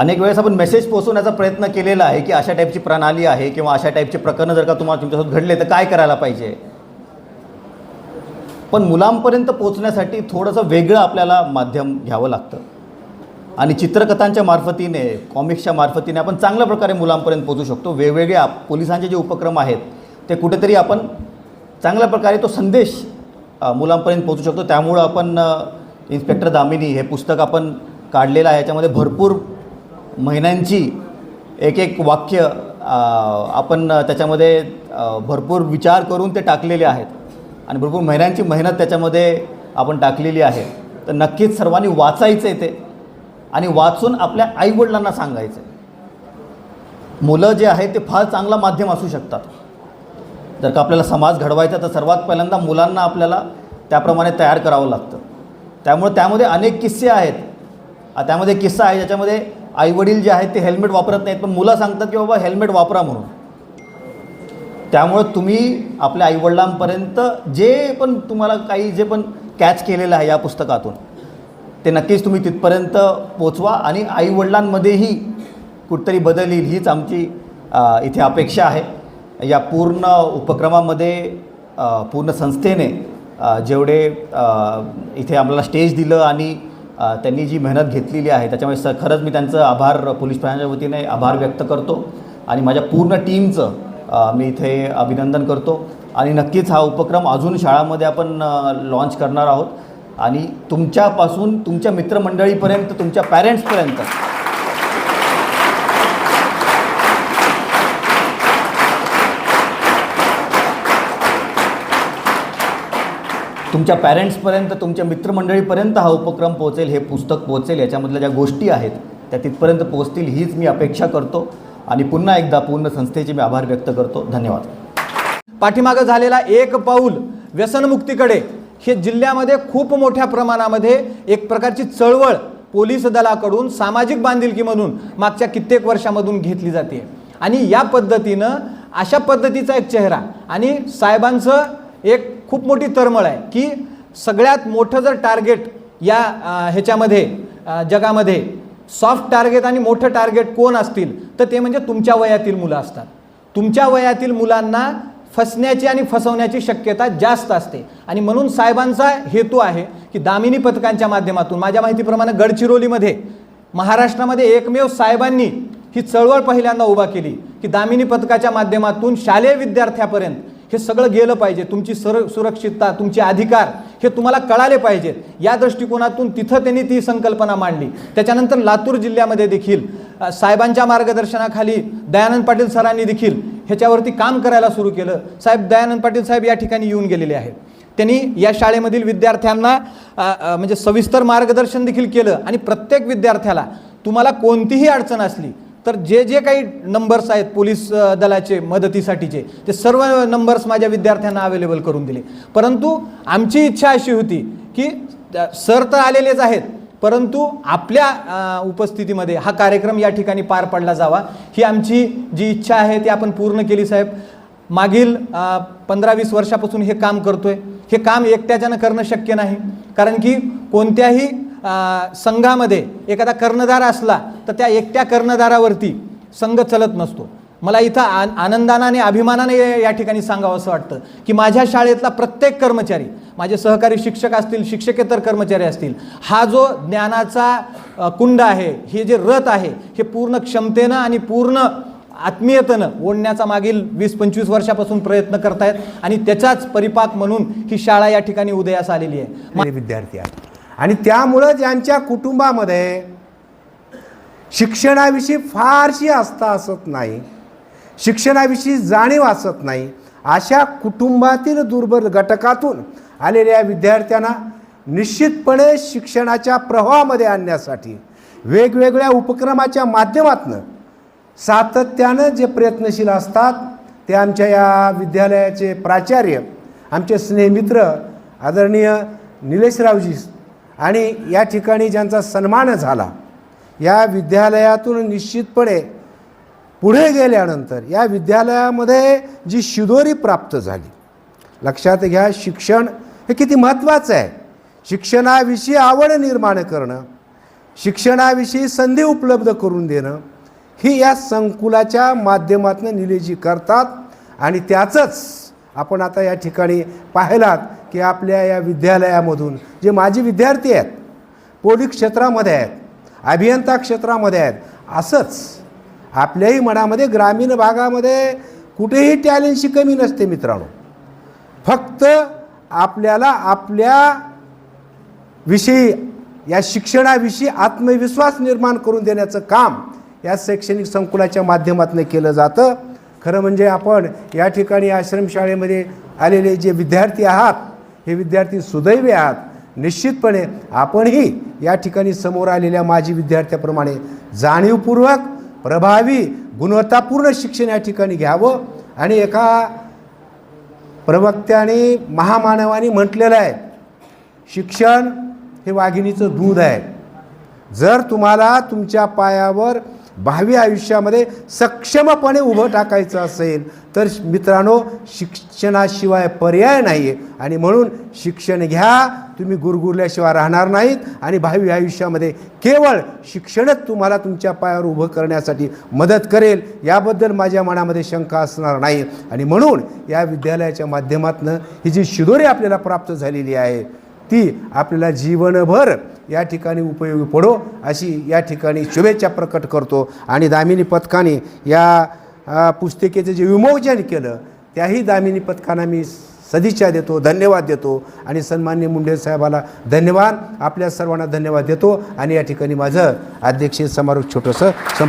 अनेक वेळेस आपण मेसेज पोहोचवण्याचा प्रयत्न केलेला आहे की अशा टाईपची प्रणाली आहे किंवा अशा टाईपचे प्रकरणं जर का तुम्हाला तुमच्यासोबत घडले तर काय करायला पाहिजे? पण मुलांपर्यंत पोहोचण्यासाठी थोडंसं वेगळं आपल्याला माध्यम घ्यावं लागतं. आणि चित्रकथांच्या मार्फतीने कॉमिक्सच्या मार्फतीने आपण चांगल्या प्रकारे मुलांपर्यंत पोहोचू शकतो. वेगवेगळ्या पोलिसांचे जे उपक्रम आहेत ते कुठेतरी आपण चांगल्या प्रकारे तो संदेश मुलांपर्यंत पोहोचू शकतो. त्यामुळं आपण इन्स्पेक्टर दामिनी हे पुस्तक आपण काढलेलं आहे. याच्यामध्ये भरपूर महिन्यांची एक एक वाक्य आपण त्याच्यामध्ये भरपूर विचार करून ते टाकलेले आहेत. आणि भरपूर महिन्यांची मेहनत त्याच्यामध्ये आपण टाकलेली आहे. तर नक्कीच सर्वांनी वाचायचं आहे ते आणि वाचून आपल्या आईवडिलांना सांगायचं आहे मुलं जे आहेत ते फार चांगला माध्यम असू शकतात. जर का आपल्याला समाज घडवायचा तर सर्वात पहिल्यांदा मुलांना आपल्याला त्याप्रमाणे तयार करावं लागतं. त्यामुळे त्यामध्ये अनेक किस्से आहेत. त्यामध्ये किस्सा आहे ज्याच्यामध्ये आईवडील जे आहेत ते हेल्मेट वापरत नाहीत पण मुलं सांगतात की बाबा हेल्मेट वापरा म्हणून. त्यामुळं तुम्ही आपल्या आईवडिलांपर्यंत जे पण तुम्हाला काही जे पण कॅच केलेलं आहे या पुस्तकातून ते नक्कीच तुम्ही तिथपर्यंत पोचवा आणि आईवडिलांमध्येही कुठतरी बदल येईल हीच आमची इथे अपेक्षा आहे. या पूर्ण उपक्रमामध्ये पूर्ण संस्थेने जेवढे इथे आम्हाला स्टेज दिलं आणि त्यांनी जी मेहनत घेतलेली आहे त्याच्यामुळे स खरंच मी त्यांचं आभार पोलीस प्रशासनाच्या वतीने आभार व्यक्त करतो आणि माझ्या पूर्ण टीमचं मी इथे अभिनंदन करतो. आणि नक्कीच हा उपक्रम अजून शाळामध्ये आपण लॉन्च करणार आहोत. आणि तुमच्यापासून तुमच्या मित्रमंडळीपर्यंत तुमच्या पॅरेंट्सपर्यंत तुमच्या पॅरेंट्सपर्यंत तुमच्या मित्रमंडळीपर्यंत हा उपक्रम पोहोचेल हे पुस्तक पोहोचेल याच्यामधल्या ज्या गोष्टी आहेत त्या तिथपर्यंत पोहोचतील हीच मी अपेक्षा करतो. आणि पुन्हा एकदा पूर्ण संस्थेचे मी आभार व्यक्त करतो. धन्यवाद. पाठीमागं झालेला एक पाऊल व्यसनमुक्तीकडे. हे जिल्ह्यामध्ये खूप मोठ्या प्रमाणामध्ये एक प्रकारची चळवळ पोलीस दलाकडून सामाजिक बांधिलकीमधून मागच्या कित्येक वर्षामधून घेतली जाते. आणि या पद्धतीनं अशा पद्धतीचा एक चेहरा आणि साहेबांचं एक खूप मोठी तरमळ आहे की सगळ्यात मोठं जर टार्गेट या ह्याच्यामध्ये जगामध्ये सॉफ्ट टार्गेट आणि मोठं टार्गेट कोण असतील तर ते म्हणजे तुमच्या वयातील मुलं असतात. तुमच्या वयातील मुलांना फसण्याची आणि फसवण्याची शक्यता जास्त असते. आणि म्हणून साहेबांचा हेतू आहे की दामिनी पथकांच्या माध्यमातून माझ्या माहितीप्रमाणे गडचिरोलीमध्ये महाराष्ट्रामध्ये एकमेव साहेबांनी ही चळवळ पहिल्यांदा उभा केली की दामिनी पथकाच्या माध्यमातून शालेय विद्यार्थ्यापर्यंत हे सगळं गेलं पाहिजे. तुमची सर सुरक्षितता तुमचे अधिकार हे तुम्हाला कळाले पाहिजेत. या दृष्टिकोनातून तिथं त्यांनी ती संकल्पना मांडली. त्याच्यानंतर लातूर जिल्ह्यामध्ये देखील साहेबांच्या मार्गदर्शनाखाली दयानंद पाटील सरांनी देखील ह्याच्यावरती काम करायला सुरू केलं. साहेब दयानंद पाटील साहेब या ठिकाणी येऊन गेलेले आहेत. त्यांनी या शाळेमधील विद्यार्थ्यांना म्हणजे सविस्तर मार्गदर्शन देखील केलं आणि प्रत्येक विद्यार्थ्याला तुम्हाला कोणतीही अडचण असली तर जे जे काही नंबर्स आहेत पोलीस दलाचे मदतीसाठीचे ते सर्व नंबर्स माझ्या विद्यार्थ्यांना अवेलेबल करून दिले. परंतु आमची इच्छा अशी होती की सर तर आलेलेच आहेत परंतु आपल्या उपस्थितीमध्ये हा कार्यक्रम या ठिकाणी पार पडला जावा. ही आमची जी इच्छा आहे ती आपण पूर्ण केली साहेब. मागील पंधरा वीस वर्षापासून हे काम करतोय. हे काम एकट्याच्यानं करणं शक्य नाही. कारण की कोणत्याही संघामध्ये एखादा कर्णधार असला तर त्या एकट्या कर्णधारावरती संघ चलत नसतो. मला इथं आ आनंदानं आणि अभिमानाने या- ठिकाणी सांगावं असं वाटतं की माझ्या शाळेतला प्रत्येक कर्मचारी माझे सहकारी शिक्षक असतील शिक्षकेतर कर्मचारी असतील हा जो ज्ञानाचा कुंड आहे हे जे रथ आहे हे पूर्ण क्षमतेनं आणि पूर्ण आत्मीयतेनं ओढण्याचा मागील वीस पंचवीस वर्षापासून प्रयत्न करतायत आणि त्याचाच परिपाक म्हणून ही शाळा या ठिकाणी उदयास आलेली आहे. विद्यार्थी आहेत. आणि त्यामुळं ज्यांच्या कुटुंबामध्ये शिक्षणाविषयी फारशी आस्था असत नाही शिक्षणाविषयी जाणीव असत नाही अशा कुटुंबातील दुर्बल घटकातून आलेल्या विद्यार्थ्यांना निश्चितपणे शिक्षणाच्या प्रवाहामध्ये आणण्यासाठी वेगवेगळ्या उपक्रमाच्या माध्यमातून सातत्यानं जे प्रयत्नशील असतात ते आमच्या या विद्यालयाचे प्राचार्य आमचे स्नेहमित्र आदरणीय निलेशरावजी आणि या ठिकाणी ज्यांचा सन्मान झाला या विद्यालयातून निश्चितपणे पुढे गेल्यानंतर या विद्यालयामध्ये जी शिदोरी प्राप्त झाली लक्षात घ्या शिक्षण हे किती महत्त्वाचं आहे. शिक्षणाविषयी आवड निर्माण करणं शिक्षणाविषयी संधी उपलब्ध करून देणं ही या संकुलाच्या माध्यमातून निलेजी करतात आणि त्याचंच आपण आता या ठिकाणी पाहिलात की आपल्या या विद्यालयामधून जे माजी विद्यार्थी आहेत पोलीस क्षेत्रामध्ये आहेत अभियंता क्षेत्रामध्ये आहेत असंच आपल्याही मनामध्ये ग्रामीण भागामध्ये कुठेही टॅलेंटची कमी नसते मित्रांनो. फक्त आपल्याला आपल्या विषयी या शिक्षणाविषयी आत्मविश्वास निर्माण करून देण्याचं काम या शैक्षणिक संकुलाच्या माध्यमातून केलं जातं. खरं म्हणजे आपण या ठिकाणी आश्रमशाळेमध्ये आलेले जे विद्यार्थी आहात हे विद्यार्थी सुदैवी आहात. निश्चितपणे आपणही या ठिकाणी समोर आलेल्या माजी विद्यार्थ्याप्रमाणे जाणीवपूर्वक प्रभावी गुणवत्तापूर्ण शिक्षण या ठिकाणी घ्यावं. आणि एका प्रवक्त्याने महामानवाने म्हटलेलं आहे शिक्षण हे वाघिणीचं दूध आहे. जर तुम्हाला तुमच्या पायावर भावी आयुष्यामध्ये सक्षमपणे उभं टाकायचं असेल तर मित्रांनो शिक्षणाशिवाय पर्याय नाही आहे आणि म्हणून शिक्षण घ्या तुम्ही गुरगुरल्याशिवाय राहणार नाहीत. आणि भावी आयुष्यामध्ये केवळ शिक्षणच तुम्हाला तुमच्या पायावर उभं करण्यासाठी मदत करेल. याबद्दल माझ्या मनामध्ये शंका असणार नाही. आणि म्हणून या विद्यालयाच्या माध्यमातून ही जी शिदोरी आपल्याला प्राप्त झालेली आहे ती आपल्याला जीवनभर या ठिकाणी उपयोगी पडो अशी या ठिकाणी शुभेच्छा प्रकट करतो. आणि दामिनी पथकाने या पुस्तिकेचं जे विमोचन केलं त्याही दामिनी पथकांना मी सदिच्छा देतो धन्यवाद देतो. आणि सन्मान्य मुंडे साहेबाला धन्यवाद. आपल्या सर्वांना धन्यवाद देतो. आणि या ठिकाणी माझं अध्यक्षीय समारोप छोटंसं संप